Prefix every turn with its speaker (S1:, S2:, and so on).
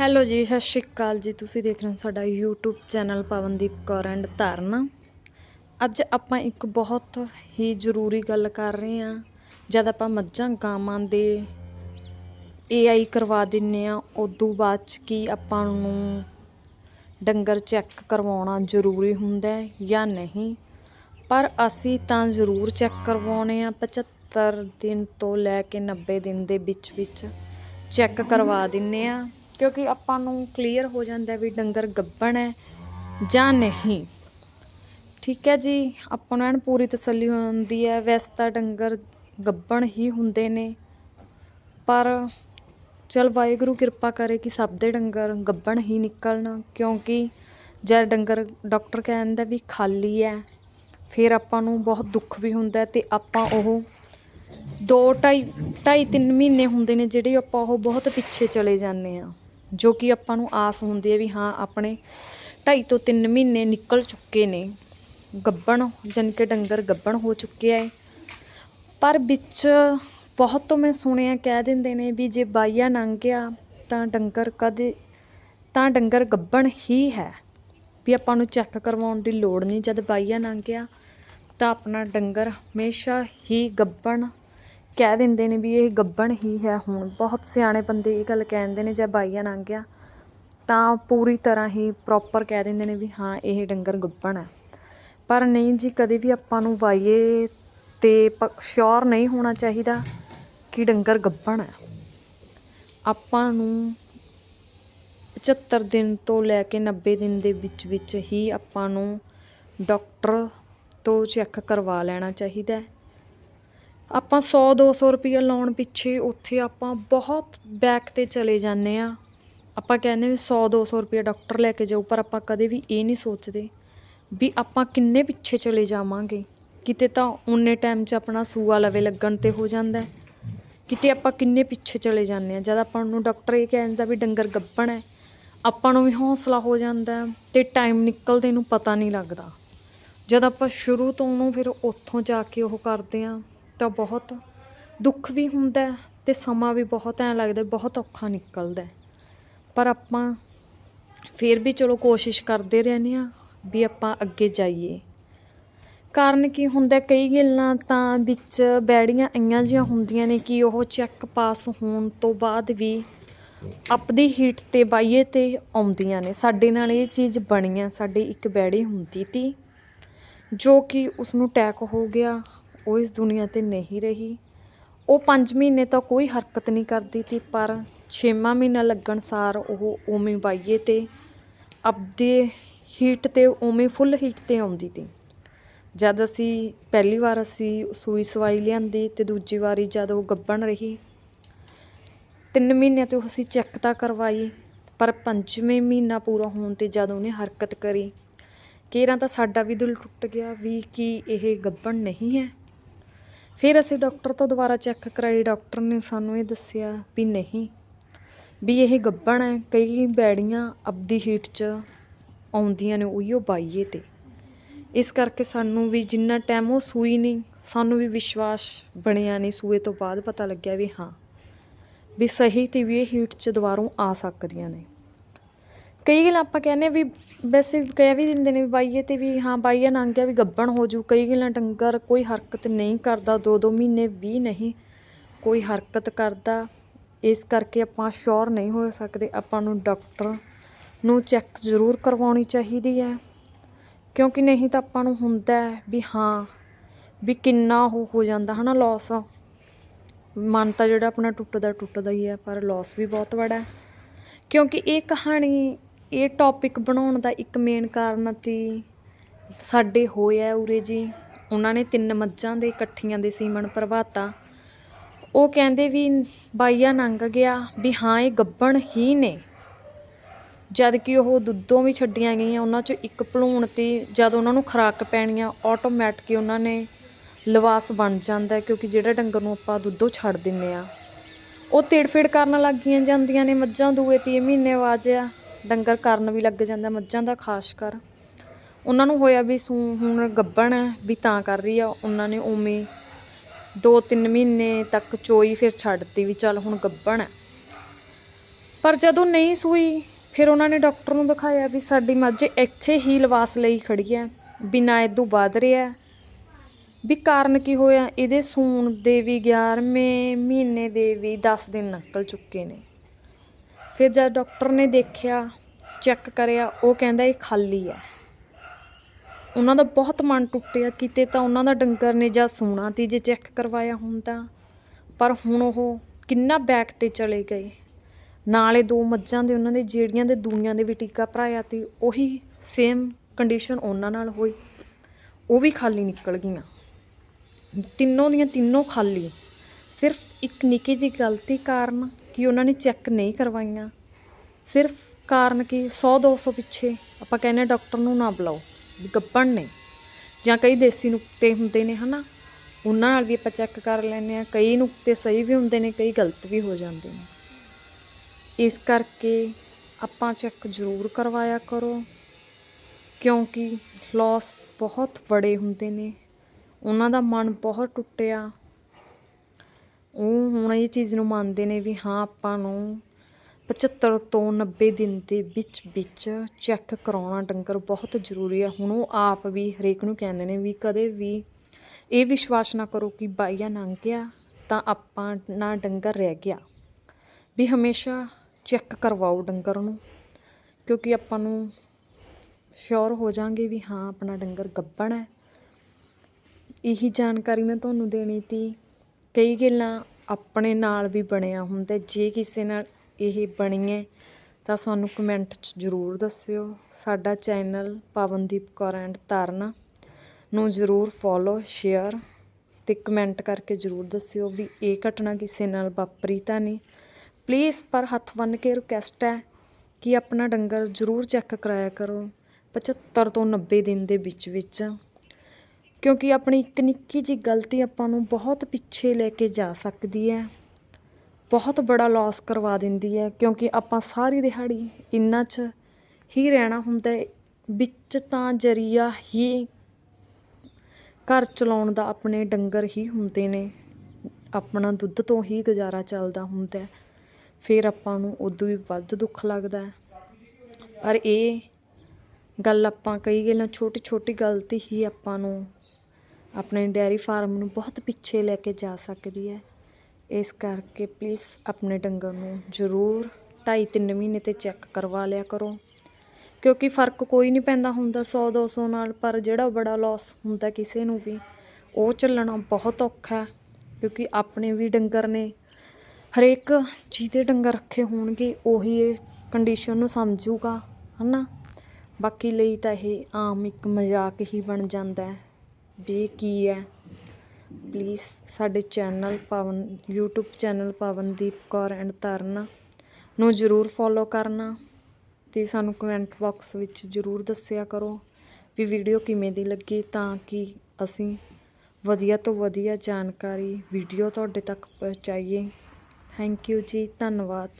S1: Hello ਜੀ, ਸਤਿ ਸ਼੍ਰੀ ਅਕਾਲ ਜੀ। ਤੁਸੀਂ ਦੇਖ ਰਹੇ ਹੋ ਸਾਡਾ YouTube channel Pavandeep Kaur and Dharna. ਅੱਜ ਆਪਾਂ ਇੱਕ ਬਹੁਤ ਹੀ ਜ਼ਰੂਰੀ ਗੱਲ ਕਰ ਰਹੇ ਹਾਂ। ਜਦ ਆਪਾਂ ਮੱਝਾਂ, ਗਾਵਾਂ ਦੇ AI ਕਰਵਾ ਦਿੰਨੇ ਆ ਉਦੋਂ ਬਾਅਦ ਚ ਕੀ ਆਪਾਂ ਨੂੰ ਡੰਗਰ ਚੈੱਕ ਕਰਵਾਉਣਾ ਜ਼ਰੂਰੀ ਹੁੰਦਾ ਹੈ ਜਾਂ ਨਹੀਂ? ਪਰ ਅਸੀਂ ਤਾਂ ਜ਼ਰੂਰ ਚੈੱਕ ਕਰਵਾਉਣੇ ਆ 75 ਦਿਨ ਤੋਂ ਲੈ ਕੇ 90 ਦਿਨ ਦੇ ਵਿੱਚ ਵਿੱਚ ਚੈੱਕ ਕਰਵਾ ਦਿੰਨੇ ਆ ਕਿਉਂਕਿ ਆਪਾਂ ਨੂੰ ਕਲੀਅਰ ਹੋ ਜਾਂਦਾ ਵੀ ਡੰਗਰ ਗੱਬਣ ਹੈ ਜਾਂ ਨਹੀਂ। ਠੀਕ ਹੈ ਜੀ, ਆਪਾਂ ਨੂੰ ਐਨ ਪੂਰੀ ਤਸੱਲੀ ਹੁੰਦੀ ਹੈ, ਵੈਸੇ ਤਾਂ ਡੰਗਰ ਗੱਬਣ ਹੀ ਹੁੰਦੇ ਨੇ। ਪਰ ਚਲ ਵਾਹਿਗੁਰੂ ਕਿਰਪਾ ਕਰੇ ਕਿ ਸਭ ਦੇ ਡੰਗਰ ਗੱਬਣ ਹੀ ਨਿਕਲਣ, ਕਿਉਂਕਿ ਜਦ ਡੰਗਰ ਡਾਕਟਰ ਕਹਿੰਦਾ ਵੀ ਖਾਲੀ ਹੈ, ਫਿਰ ਆਪਾਂ ਨੂੰ ਬਹੁਤ ਦੁੱਖ ਵੀ ਹੁੰਦਾ ਹੈ ਤੇ ਆਪਾਂ ਉਹ ਦੋ ਢਾਈ ਢਾਈ ਤਿੰਨ ਮਹੀਨੇ ਹੁੰਦੇ ਨੇ ਜਿਹੜੇ ਆਪਾਂ ਉਹ ਬਹੁਤ ਪਿੱਛੇ ਚਲੇ ਜਾਂਦੇ ਆ ਜੋ ਕਿ ਆਪਾਂ ਨੂੰ ਆਸ ਹੁੰਦੀ ਹੈ ਵੀ ਹਾਂ, ਆਪਣੇ ਢਾਈ ਤੋਂ ਤਿੰਨ ਮਹੀਨੇ ਨਿਕਲ ਚੁੱਕੇ ਨੇ। ਗੱਬਣ, ਜਾਣੀ ਕਿ ਡੰਗਰ ਗੱਬਣ ਹੋ ਚੁੱਕੇ ਹੈ ਪਰ ਵਿੱਚ ਬਹੁਤ ਤੋਂ ਮੈਂ ਸੁਣਿਆ ਕਹਿ ਦਿੰਦੇ ਨੇ ਵੀ ਜੇ ਬਾਈਆ ਲੰਘ ਗਿਆ, ਤਾਂ ਡੰਗਰ ਕਦੇ, ਤਾਂ ਡੰਗਰ ਗੱਬਣ ਹੀ ਹੈ। ਵੀ ਆਪਾਂ ਨੂੰ ਚੈੱਕ ਕਰਵਾਉਣ ਦੀ ਲੋੜ ਨਹੀਂ, ਜਦ ਬਾਈਆ ਲੰਘ ਗਿਆ, ਤਾਂ ਆਪਣਾ ਡੰਗਰ ਹਮੇਸ਼ਾ ਹੀ ਗੱਬਣ ਕਹਿ ਦਿੰਦੇ ਨੇ ਵੀ ਇਹ ਗੱਬਣ ਹੀ ਹੈ ਹੁਣ। ਬਹੁਤ ਸਿਆਣੇ ਬੰਦੇ ਇਹ ਗੱਲ ਕਹਿੰਦੇ ਨੇ, ਜੇ ਬਾਈਆ ਲੰਘ ਗਿਆ, ਤਾਂ ਪੂਰੀ ਤਰ੍ਹਾਂ ਹੀ ਪ੍ਰੋਪਰ ਕਹਿ ਦਿੰਦੇ ਨੇ ਵੀ ਹਾਂ, ਇਹ ਡੰਗਰ ਗੱਬਣ ਹੈ। ਪਰ ਨਹੀਂ ਜੀ, ਕਦੇ ਵੀ ਆਪਾਂ ਨੂੰ ਬਾਈਏ ਤੇ ਸ਼ੋਰ ਨਹੀਂ ਹੋਣਾ ਚਾਹੀਦਾ ਕਿ ਡੰਗਰ ਗੱਬਣ ਹੈ। ਆਪਾਂ ਨੂੰ 75 ਦਿਨ ਤੋਂ ਲੈ ਕੇ 90 ਦਿਨ ਦੇ ਵਿੱਚ ਵਿੱਚ ਹੀ ਆਪਾਂ ਨੂੰ ਡਾਕਟਰ ਤੋਂ ਚੈੱਕ ਕਰਵਾ ਲੈਣਾ ਚਾਹੀਦਾ ਹੈ। ਆਪਾਂ ਸੌ ਦੋ ਸੌ ਰੁਪਈਆ ਲਾਉਣ ਪਿੱਛੇ ਉੱਥੇ ਆਪਾਂ ਬਹੁਤ ਬੈਕ ਤੇ ਚਲੇ ਜਾਂਦੇ ਹਾਂ। ਆਪਾਂ ਕਹਿੰਦੇ ਵੀ ਸੌ ਦੋ ਸੌ ਰੁਪਈਆ ਡਾਕਟਰ ਲੈ ਕੇ ਜਾਊ ਪਰ ਆਪਾਂ ਕਦੇ ਵੀ ਇਹ ਨਹੀਂ ਸੋਚਦੇ ਵੀ ਆਪਾਂ ਕਿੰਨੇ ਪਿੱਛੇ ਚਲੇ ਜਾਵਾਂਗੇ। ਕਿਤੇ ਤਾਂ ਉਨੇ ਟਾਈਮ 'ਚ ਆਪਣਾ ਸੂਆ ਲਵੇ ਲੱਗਣ ਤੇ ਹੋ ਜਾਂਦਾ ਕਿਤੇ ਆਪਾਂ ਕਿੰਨੇ ਪਿੱਛੇ ਚਲੇ ਜਾਂਦੇ ਆ ਜਦ ਆਪਾਂ ਨੂੰ ਡਾਕਟਰ ਇਹ ਕਹਿੰਦਾ ਵੀ ਡੰਗਰ ਗੱਭਣ ਹੈ, ਆਪਾਂ ਨੂੰ ਵੀ ਹੌਸਲਾ ਹੋ ਜਾਂਦਾ ਤੇ ਟਾਈਮ ਨਿਕਲਦੇ ਨੂੰ ਪਤਾ ਨਹੀਂ ਲੱਗਦਾ। ਜਦ ਆਪਾਂ ਸ਼ੁਰੂ ਤੋਂ ਉਹਨੂੰ ਫਿਰ ਉੱਥੋਂ ਜਾ ਕੇ ਉਹ ਕਰਦੇ ਆ ਤਾਂ ਬਹੁਤ ਦੁੱਖ ਵੀ ਹੁੰਦਾ ਤੇ ਸਮਾਂ ਵੀ ਬਹੁਤ ਐਂ ਲੱਗਦਾ ਬਹੁਤ ਔਖਾ ਨਿਕਲਦਾ ਪਰ ਆਪਾਂ ਫਿਰ ਵੀ ਚਲੋ ਕੋਸ਼ਿਸ਼ ਕਰਦੇ ਰਹਿੰਦੇ ਆ ਵੀ ਆਪਾਂ ਅੱਗੇ ਜਾਈਏ। ਕਾਰਨ ਕੀ ਹੁੰਦਾ ਕਈ ਗੱਲਾਂ ਤਾਂ ਵਿੱਚ ਬੈੜੀਆਂ ਆਈਆਂ ਜੀਆਂ ਹੁੰਦੀਆਂ ਨੇ ਕਿ ਉਹ ਚੈੱਕ ਪਾਸ ਹੋਣ ਤੋਂ ਬਾਅਦ ਵੀ ਆਪਦੀ ਹੀਟ ਤੇ ਬਾਈਏ ਤੇ ਆਉਂਦੀਆਂ ਨੇ। ਸਾਡੇ ਨਾਲ ਇਹ ਚੀਜ਼ ਬਣੀ ਆ ਸਾਡੇ ਇੱਕ ਬੈੜੀ ਹੁੰਦੀ ਤੀ, ਜੋ ਕਿ ਉਸ ਨੂੰ ਅਟੈਕ ਹੋ ਗਿਆ ਉਹ ਇਸ ਦੁਨੀਆ ਤੇ ਨਹੀਂ ਰਹੀ। ਉਹ 5 ਮਹੀਨੇ ਤਾਂ ਕੋਈ ਹਰਕਤ ਨਹੀਂ ਕਰਦੀ ਤੀ ਪਰ 6ਵਾਂ ਮਹੀਨਾ ਲੱਗਣ ਸਾਰ ਉਹ ਉਵੇਂ ਬਾਈਏ ਤੇ ਆਪਦੇ ਹੀਟ ਤੇ ਉਵੇਂ ਫੁੱਲ ਹੀਟ ਤੇ ਆਉਂਦੀ ਤੀ ਜਦ ਅਸੀਂ ਪਹਿਲੀ ਵਾਰ ਅਸੀਂ ਸੂਈ ਸਵਾਈ ਲਿਆਂਦੀ ਤੇ ਦੂਜੀ ਵਾਰੀ ਜਦ ਉਹ ਗੱਬਣ ਰਹੀ, ਤਿੰਨ ਮਹੀਨਿਆਂ ਤੋਂ ਅਸੀਂ ਚੈੱਕ ਤਾਂ ਕਰਵਾਈ, ਪਰ ਪੰਜਵੇਂ ਮਹੀਨਾ ਪੂਰਾ ਹੋਣ ਤੇ ਜਦ ਉਹਨੇ ਹਰਕਤ ਕਰੀ, ਕੇਰਾਂ ਤਾਂ ਸਾਡਾ ਵੀ ਦਿਲ ਟੁੱਟ ਗਿਆ ਵੀ ਕਿ ਇਹ ਗੱਬਣ ਨਹੀਂ ਹੈ। ਫਿਰ ਅਸੀਂ ਡਾਕਟਰ ਤੋਂ ਦੁਬਾਰਾ ਚੈੱਕ ਕਰਾਈ, ਡਾਕਟਰ ਨੇ ਸਾਨੂੰ ਇਹ ਦੱਸਿਆ ਵੀ ਨਹੀਂ, ਵੀ ਇਹ ਗੱਭਣ ਹੈ, ਕਈ ਬੈੜੀਆਂ ਆਪਦੀ ਹੀਟ 'ਚ ਆਉਂਦੀਆਂ ਨੇ, ਉਹੀਓ ਬਾਈਏ ਤੇ। ਇਸ ਕਰਕੇ ਸਾਨੂੰ ਵੀ ਜਿੰਨਾ ਟਾਈਮ ਉਹ ਸੂਈ ਨਹੀਂ ਸਾਨੂੰ ਵੀ ਵਿਸ਼ਵਾਸ ਬਣਿਆ ਨਹੀਂ ਸੂਏ ਤੋਂ ਬਾਅਦ ਪਤਾ ਲੱਗਿਆ ਵੀ ਹਾਂ, ਵੀ ਸਹੀ ਤੇ ਵੀ ਇਹ ਹੀਟ 'ਚ ਦੁਬਾਰੋਂ ਆ ਸਕਦੀਆਂ ਨੇ। ਕਈ ਗੱਲਾਂ ਆਪਾਂ ਕਹਿੰਦੇ ਵੀ ਵੈਸੇ ਕਹਿ ਵੀ ਦਿੰਦੇ ਨੇ ਵੀ ਬਾਈਏ ਤੇ ਵੀ ਹਾਂ ਬਾਈਆ ਲੰਘ ਗਿਆ ਵੀ ਗੱਬਣ ਹੋ ਜੂ ਕਈ ਗੱਲਾਂ ਡੰਗਰ ਕੋਈ ਹਰਕਤ ਨਹੀਂ ਕਰਦਾ, ਦੋ ਦੋ ਮਹੀਨੇ ਵੀ ਨਹੀਂ ਕੋਈ ਹਰਕਤ ਕਰਦਾ। ਇਸ ਕਰਕੇ ਆਪਾਂ ਸ਼ੋਰ ਨਹੀਂ ਹੋ ਸਕਦੇ, ਆਪਾਂ ਨੂੰ ਡਾਕਟਰ ਨੂੰ ਚੈੱਕ ਜ਼ਰੂਰ ਕਰਵਾਉਣੀ ਚਾਹੀਦੀ ਹੈ। ਕਿਉਂਕਿ ਨਹੀਂ ਤਾਂ ਆਪਾਂ ਨੂੰ ਹੁੰਦਾ ਵੀ ਹਾਂ, ਵੀ ਕਿੰਨਾ ਉਹ ਹੋ ਜਾਂਦਾ ਹਨਾ ਲਾਸ ਮਨ ਤਾਂ ਜਿਹੜਾ ਆਪਣਾ ਟੁੱਟਦਾ ਟੁੱਟਦਾ ਹੀ ਹੈ, ਪਰ ਲਾਸ ਵੀ ਬਹੁਤ ਵੱਡਾ ਕਿਉਂਕਿ ਇਹ ਕਹਾਣੀ ਇਹ ਟੌਪਿਕ ਬਣਾਉਣ ਦਾ ਇੱਕ ਮੇਨ ਕਾਰਨ ਤੀ ਸਾਡੇ ਆ ਉਰੇ ਜੀ। ਉਹਨਾਂ ਨੇ ਤਿੰਨ ਮੱਝਾਂ ਦੇ, ਇਕੱਠੀਆਂ ਦੇ ਸੀਮਨ ਭਰਵਾਤਾ। ਉਹ ਕਹਿੰਦੇ ਵੀ ਬਾਈਆ ਲੰਘ ਗਿਆ ਵੀ ਹਾਂ, ਇਹ ਗੱਬਣ ਹੀ ਨੇ। ਜਦ ਕਿ ਉਹ ਦੁੱਧੋਂ ਵੀ ਛੱਡੀਆਂ ਗਈਆਂ, ਉਹਨਾਂ 'ਚੋਂ ਇੱਕ ਭਲੂਣ ਤੇ ਜਦ ਉਹਨਾਂ ਨੂੰ ਖੁਰਾਕ ਪੈਣੀਆਂ ਆਟੋਮੈਟਿਕ ਉਹਨਾਂ ਨੇ ਲਿਵਾਸ ਬਣ ਜਾਂਦਾ ਕਿਉਂਕਿ ਜਿਹੜਾ ਡੰਗਰ ਨੂੰ ਆਪਾਂ ਦੁੱਧੋਂ ਛੱਡ ਦਿੰਨੇ ਆ। ਉਹ ਤਿੜਫਿੜ ਕਰਨ ਲੱਗ ਗਈਆਂ, ਜਾਂਦੀਆਂ ਨੇ ਮੱਝਾਂ, ਦੂਏ ਤੀਏ ਮਹੀਨੇ ਬਾਅਦ ਆ। ਡੰਗਰ ਕਰਨ ਵੀ ਲੱਗ ਜਾਂਦਾ, ਮੱਝਾਂ ਦਾ ਖਾਸ ਕਰ। ਉਹਨਾਂ ਨੂੰ ਹੋਇਆ ਵੀ ਸੂ, ਹੁਣ ਗੱਬਣ ਹੈ, ਵੀ ਤਾਂ ਕਰ ਰਹੀ ਆ। ਉਹਨਾਂ ਨੇ ਉਵੇਂ ਦੋ ਤਿੰਨ ਮਹੀਨੇ ਤੱਕ ਚੋਈ ਫਿਰ ਛੱਡਤੀ ਵੀ ਚੱਲ ਹੁਣ ਗੱਬਣ ਹੈ। ਪਰ ਜਦੋਂ ਨਹੀਂ ਸੂਈ, ਫਿਰ ਉਹਨਾਂ ਨੇ ਡਾਕਟਰ ਨੂੰ ਦਿਖਾਇਆ ਵੀ ਸਾਡੀ ਮੱਝ ਇੱਥੇ ਹੀ ਲਵਾਸ ਲਈ ਖੜੀ ਹੈ, ਬਿਨਾਂ ਇਦੋਂ ਵੱਧ ਰਿਹਾ ਵੀ ਕਾਰਨ ਕੀ ਹੋਇਆ? ਇਹਦੇ ਸੂਣ ਦੇ ਵੀ 11ਵੇਂ ਮਹੀਨੇ ਦੇ ਵੀ 10 ਦਿਨ ਨਿਕਲ ਚੁੱਕੇ ਨੇ। ਫਿਰ ਜਦ ਡਾਕਟਰ ਨੇ ਦੇਖਿਆ, ਚੈੱਕ ਕਰਿਆ, ਉਹ ਕਹਿੰਦਾ ਇਹ ਖਾਲੀ ਹੈ। ਉਹਨਾਂ ਦਾ ਬਹੁਤ ਮਨ ਟੁੱਟਿਆ, ਕਿਤੇ ਤਾਂ ਉਹਨਾਂ ਦਾ ਡੰਗਰ ਨੇ ਜਾਂ ਸੂਣਾ ਤੀ ਜੇ ਚੈੱਕ ਕਰਵਾਇਆ ਹੁੰਦਾ ਪਰ ਹੁਣ ਉਹ ਕਿੰਨਾ ਬੈਕ ਤੇ ਚਲੇ ਗਏ। ਨਾਲੇ ਦੋ ਮੱਝਾਂ ਦੇ ਉਹਨਾਂ ਦੇ, ਜਿਹੜੀਆਂ ਦੇ ਦੂਈਆਂ ਦੇ ਵੀ ਟੀਕਾ ਭਰਾਇਆ ਤੀ, ਉਹੀ ਸੇਮ ਕੰਡੀਸ਼ਨ ਉਹਨਾਂ ਨਾਲ ਹੋਈ। ਉਹ ਵੀ ਖਾਲੀ ਨਿਕਲ ਗਈਆਂ। ਤਿੰਨੋਂ ਦੀਆਂ ਤਿੰਨੋਂ ਖਾਲੀ। ਸਿਰਫ ਇੱਕ ਨਿੱਕੀ ਜਿਹੀ ਗਲਤੀ ਕਾਰਨ ਕਿ ਉਹਨਾਂ ਨੇ ਚੈੱਕ ਨਹੀਂ ਕਰਵਾਈਆਂ। ਸਿਰਫ ਕਾਰਨ ਕਿ 100 200 ਪਿੱਛੇ ਆਪਾਂ ਕਹਿੰਦੇ ਹਾਂ ਡਾਕਟਰ ਨੂੰ ਨਾ ਬੁਲਾਓ, ਵੀ ਨੇ ਜਾਂ ਕਈ ਦੇਸੀ ਨੁਕਤੇ ਹੁੰਦੇ ਨੇ, ਹਨਾ? ਉਹਨਾਂ ਨਾਲ ਵੀ ਆਪਾਂ ਚੈੱਕ ਕਰ ਲੈਂਦੇ ਆ ਕਈ ਨੁਕਤੇ ਸਹੀ ਵੀ ਹੁੰਦੇ ਨੇ, ਕਈ ਗਲਤ ਵੀ ਹੋ ਜਾਂਦੇ ਨੇ। ਇਸ ਕਰਕੇ ਆਪਾਂ ਚੈੱਕ ਜ਼ਰੂਰ ਕਰਵਾਇਆ ਕਰੋ, ਕਿਉਂਕਿ ਲਾਸ ਬਹੁਤ ਬੜੇ ਹੁੰਦੇ ਨੇ। ਉਹਨਾਂ ਦਾ ਮਨ ਬਹੁਤ ਟੁੱਟਿਆ। ਉਹ ਹੁਣ ਇਹ ਚੀਜ਼ ਨੂੰ ਮੰਨਦੇ ਨੇ ਵੀ ਹਾਂ, ਆਪਾਂ ਨੂੰ 75 ਤੋਂ 90 ਦਿਨ ਦੇ ਵਿੱਚ ਵਿੱਚ ਚੈੱਕ ਕਰਾਉਣਾ ਡੰਗਰ ਬਹੁਤ ਜ਼ਰੂਰੀ ਹੈ ਹੁਣ ਉਹ ਆਪ ਵੀ ਹਰੇਕ ਨੂੰ ਕਹਿੰਦੇ ਨੇ ਵੀ ਕਦੇ ਵੀ ਇਹ ਵਿਸ਼ਵਾਸ ਨਾ ਕਰੋ ਕਿ ਬਾਈਆ ਲੰਘ ਗਿਆ ਤਾਂ ਆਪਾਂ ਨਾ ਡੰਗਰ ਰਹਿ ਗਿਆ। ਵੀ ਹਮੇਸ਼ਾ ਚੈੱਕ ਕਰਵਾਓ ਡੰਗਰ ਨੂੰ, ਕਿਉਂਕਿ ਆਪਾਂ ਨੂੰ ਸ਼ੋਰ ਹੋ ਜਾਾਂਗੇ ਵੀ ਹਾਂ, ਆਪਣਾ ਡੰਗਰ ਗੱਬਣ ਹੈ। ਇਹੀ ਜਾਣਕਾਰੀ ਮੈਂ ਤੁਹਾਨੂੰ ਦੇਣੀ ਤੀ ਕਈ ਗੱਲਾਂ ਆਪਣੇ ਨਾਲ ਵੀ ਬਣਿਆ ਹੁੰਦਾ ਜੇ ਕਿਸੇ ਨਾਲ ਇਹ ਬਣੀ ਹੈ, ਤਾਂ ਸਾਨੂੰ ਕਮੈਂਟ 'ਚ ਜ਼ਰੂਰ ਦੱਸਿਓ। ਸਾਡਾ ਚੈਨਲ ਪਵਨਦੀਪ ਕੌਰ ਐਂਡ ਤਰਨ ਨੂੰ ਜ਼ਰੂਰ ਫੋਲੋ ਸ਼ੇਅਰ ਤੇ ਕਮੈਂਟ ਕਰਕੇ ਜ਼ਰੂਰ ਦੱਸਿਓ ਵੀ ਇਹ ਘਟਨਾ ਕਿਸੇ ਨਾਲ ਵਾਪਰੀ ਤਾਂ ਨਹੀਂ। ਪਲੀਜ਼ ਪਰ ਹੱਥ ਬੰਨ੍ਹ ਕੇ ਰਿਕੁਐਸਟ ਹੈ ਕਿ ਆਪਣਾ ਡੰਗਰ ਜ਼ਰੂਰ ਚੈੱਕ ਕਰਾਇਆ ਕਰੋ। 75 ਤੋਂ 90 ਦਿਨ ਦੇ ਵਿੱਚ ਵਿੱਚ। ਕਿਉਂਕਿ ਆਪਣੀ ਇੱਕ ਨਿੱਕੀ ਜਿਹੀ ਗਲਤੀ ਆਪਾਂ ਨੂੰ ਬਹੁਤ ਪਿੱਛੇ ਲੈ ਕੇ ਜਾ ਸਕਦੀ ਹੈ। ਬਹੁਤ ਬੜਾ ਲਾਸ ਕਰਵਾ ਦਿੰਦੀ ਹੈ ਕਿਉਂਕਿ ਆਪਾਂ ਸਾਰੀ ਦਿਹਾੜੀ ਇੰਨਾ 'ਚ ਹੀ ਰਹਿਣਾ ਹੁੰਦਾ ਹੈ, ਵਿੱਚ ਤਾਂ ਜਰੀਆ ਹੀ ਘਰ ਚਲਾਉਣ ਦਾ ਆਪਣੇ ਡੰਗਰ ਹੀ ਹੁੰਦੇ ਨੇ, ਆਪਣਾ ਦੁੱਧ ਤੋਂ ਹੀ ਗੁਜ਼ਾਰਾ ਚੱਲਦਾ ਹੁੰਦਾ ਫਿਰ ਆਪਾਂ ਨੂੰ ਉਦੋਂ ਵੀ ਵੱਧ ਦੁੱਖ ਲੱਗਦਾ ਪਰ ਇਹ ਗੱਲ ਆਪਾਂ ਕਈ ਗੱਲਾਂ ਛੋਟੀ ਛੋਟੀ ਗਲਤੀ ਹੀ ਆਪਾਂ ਨੂੰ ਆਪਣੇ ਡੈਰੀ ਫਾਰਮ ਨੂੰ ਬਹੁਤ ਪਿੱਛੇ ਲੈ ਕੇ ਜਾ ਸਕਦੀ ਹੈ। ਇਸ ਕਰਕੇ ਪਲੀਜ਼ ਆਪਣੇ ਡੰਗਰ ਨੂੰ ਜ਼ਰੂਰ ਢਾਈ ਤਿੰਨ ਮਹੀਨੇ ਤੇ ਚੈੱਕ ਕਰਵਾ ਲਿਆ ਕਰੋ। ਕਿਉਂਕਿ ਫ਼ਰਕ ਕੋਈ ਨਹੀਂ ਪੈਂਦਾ ਹੁੰਦਾ 100 200 ਨਾਲ, ਪਰ ਜਿਹੜਾ ਬੜਾ ਲਾਸ ਹੁੰਦਾ ਕਿਸੇ ਨੂੰ ਵੀ, ਉਹ ਚੱਲਣਾ ਬਹੁਤ ਔਖਾ ਕਿਉਂਕਿ ਆਪਣੇ ਵੀ ਡੰਗਰ ਨੇ, ਹਰੇਕ ਜਿਹਦੇ ਡੰਗਰ ਰੱਖੇ ਹੋਣਗੇ, ਉਹੀ ਇਹ ਕੰਡੀਸ਼ਨ ਨੂੰ ਸਮਝੂਗਾ, ਹਨਾ? ਬਾਕੀ ਲਈ ਤਾਂ ਇਹ ਆਮ ਇੱਕ ਮਜ਼ਾਕ ਹੀ ਬਣ ਜਾਂਦਾ ਹੈ। ਵੀ ਕੀ ਹੈ? ਪਲੀਜ਼ ਸਾਡੇ channel Pavan YouTube channel Pavandeep Kaur and Taran ਨੂੰ ਜ਼ਰੂਰ ਫੋਲੋ ਕਰਨਾ ਤੇ ਸਾਨੂੰ ਕਮੈਂਟ ਬਾਕਸ ਵਿੱਚ ਜ਼ਰੂਰ ਦੱਸਿਆ ਕਰੋ ਵੀ ਵੀਡੀਓ ਕਿਵੇਂ ਦੀ ਲੱਗੀ ਤਾਂ ਕਿ ਅਸੀਂ ਵਧੀਆ ਤੋਂ ਵਧੀਆ ਜਾਣਕਾਰੀ ਵੀਡੀਓ ਤੁਹਾਡੇ ਤੱਕ ਪਹੁੰਚਾਈਏ। ਥੈਂਕ ਯੂ ਜੀ, ਧੰਨਵਾਦ।